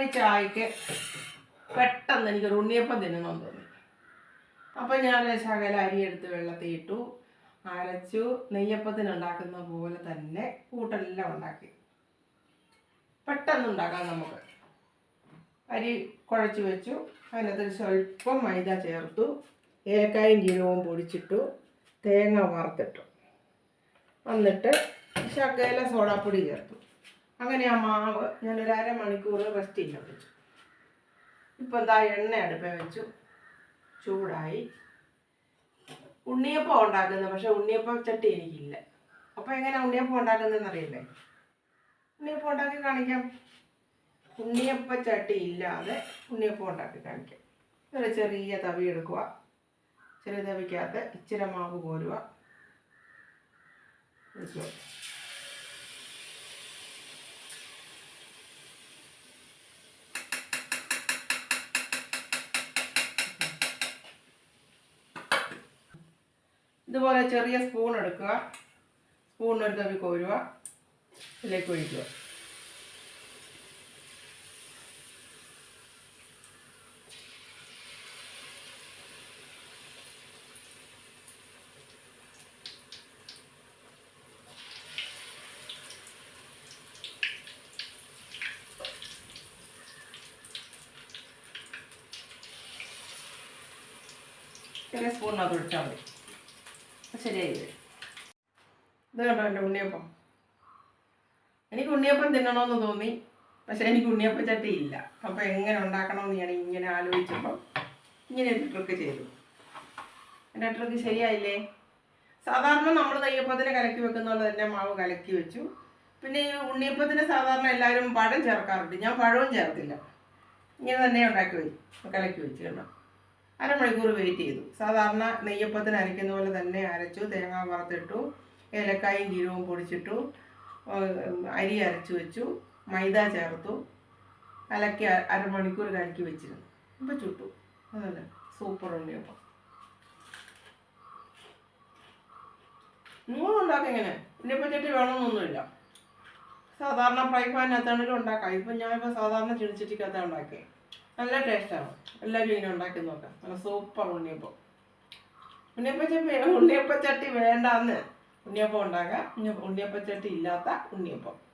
വഴി ചായക്ക് പെട്ടെന്ന് എനിക്കൊരു ഉണ്ണിയപ്പം തിന്നണമെന്ന് തോന്നി. അപ്പം ഞാൻ ശകല അരി എടുത്ത് വെള്ളത്തിൽ ഇട്ടു അരച്ചു നെയ്യപ്പത്തിന് ഉണ്ടാക്കുന്ന പോലെ തന്നെ കൂട്ടെല്ലാം ഉണ്ടാക്കി. പെട്ടെന്ന് ഉണ്ടാക്കാം നമുക്ക്. അരി കുഴച്ച് വെച്ചു അതിനകത്ത് സ്വല്പം മൈദ ചേർത്തു ഏലക്കായും ജീരകവും പൊടിച്ചിട്ടു തേങ്ങ വറുത്തിട്ടു. എന്നിട്ട് ശകല സോഡാപ്പൊടി ചേർത്തു. അങ്ങനെ ആ മാവ് ഞാനൊരു അരമണിക്കൂർ റെസ്റ്റ് ചെയ്യാൻ വെച്ചു. ഇപ്പം എന്താ എണ്ണ അടുപ്പേ വെച്ചു. ചൂടായി. ഉണ്ണിയപ്പം ഉണ്ടാക്കുന്നത് പക്ഷെ ഉണ്ണിയപ്പം ചട്ടി എനിക്കില്ല. അപ്പോൾ എങ്ങനെയാണ് ഉണ്ണിയപ്പം ഉണ്ടാക്കുന്നതെന്ന് അറിയില്ലേ ഉണ്ണിയപ്പം ഉണ്ടാക്കി കാണിക്കാം. ഉണ്ണിയപ്പ ചട്ടി ഇല്ലാതെ ഉണ്ണിയപ്പം ഉണ്ടാക്കി കാണിക്കാം. ഒരു ചെറിയ തവി എടുക്കുക. ചെറിയ തവിക്കകത്ത് ഇച്ചിരി മാവ് കോരുക. ഇതുപോലെ ചെറിയ സ്പൂൺ എടുക്കുക. എടുത്ത് തവി കോരുക. ഇതിലേക്ക് ഒഴിക്കുക. ചെറിയ സ്പൂണിനകത്ത് ഒഴിച്ചാൽ മതി. ഉണ്ണിയപ്പം? എനിക്ക് ഉണ്ണിയപ്പം തിന്നണമെന്ന് തോന്നി. പക്ഷെ എനിക്ക് ഉണ്ണിയപ്പം ചട്ടി ഇല്ല. അപ്പോൾ എങ്ങനെ ഉണ്ടാക്കണമെന്ന് ഞാൻ ഇങ്ങനെ ആലോചിച്ചപ്പോൾ ഇങ്ങനെ ഒരു ട്രിക്ക് ചെയ്തു. എന്റെ ട്രിക്ക് ശരിയായില്ലേ? സാധാരണ നമ്മൾ നെയ്യപ്പത്തിന് കലക്കി വെക്കുന്ന പോലെ തന്നെ മാവ് കലക്കി വെച്ചു. പിന്നെ ഈ ഉണ്ണിയപ്പത്തിന് സാധാരണ എല്ലാവരും പഴം ചേർക്കാറുണ്ട്. ഞാൻ പഴവും ചേർത്തില്ല. ഇങ്ങനെ തന്നെ ഉണ്ടാക്കി വെച്ചു. കലക്കി വെച്ചു കണ്ടോ? അരമണിക്കൂർ വെയിറ്റ് ചെയ്തു. സാധാരണ നെയ്യപ്പത്തിന് അരയ്ക്കുന്ന പോലെ തന്നെ അരച്ചു തേങ്ങ വറുത്തിട്ടു ഏലക്കായും ജീരകവും പൊടിച്ചിട്ടു അരി അരച്ചു വെച്ചു മൈദ ചേർത്തു അലക്കി അരമണിക്കൂർ കലക്കി വെച്ചിരുന്നു. അപ്പം ചുട്ടു. അതല്ലേ? സൂപ്പർ ഉണ്ണിയപ്പം നിങ്ങൾ ഉണ്ടാക്കാം ഇങ്ങനെ. ഉണ്ണിയപ്പച്ചട്ടി വേണമെന്നൊന്നുമില്ല സാധാരണ ഫ്രൈ പാനിനകത്താണെങ്കിലും ഉണ്ടാക്കാം ഇപ്പം ഞാനിപ്പോൾ സാധാരണ ചിണിച്ചട്ടിക്കകത്താണ് ഉണ്ടാക്കിയത് നല്ല ടേസ്റ്റാണ് എല്ലാവരും ഇങ്ങനെ ഉണ്ടാക്കി നോക്കാം. നല്ല സൂപ്പർ ഉണ്ണിയപ്പം. ഉണ്ണിയപ്പച്ചട്ടി ഉണ്ണിയപ്പച്ചട്ടി വേണ്ടാന്ന്. ഉണ്ണിയപ്പം ഉണ്ടാക്കാം. ഉണ്ണി- ഉണ്ണിയപ്പച്ചട്ടി ഇല്ലാത്ത ഉണ്ണിയപ്പം.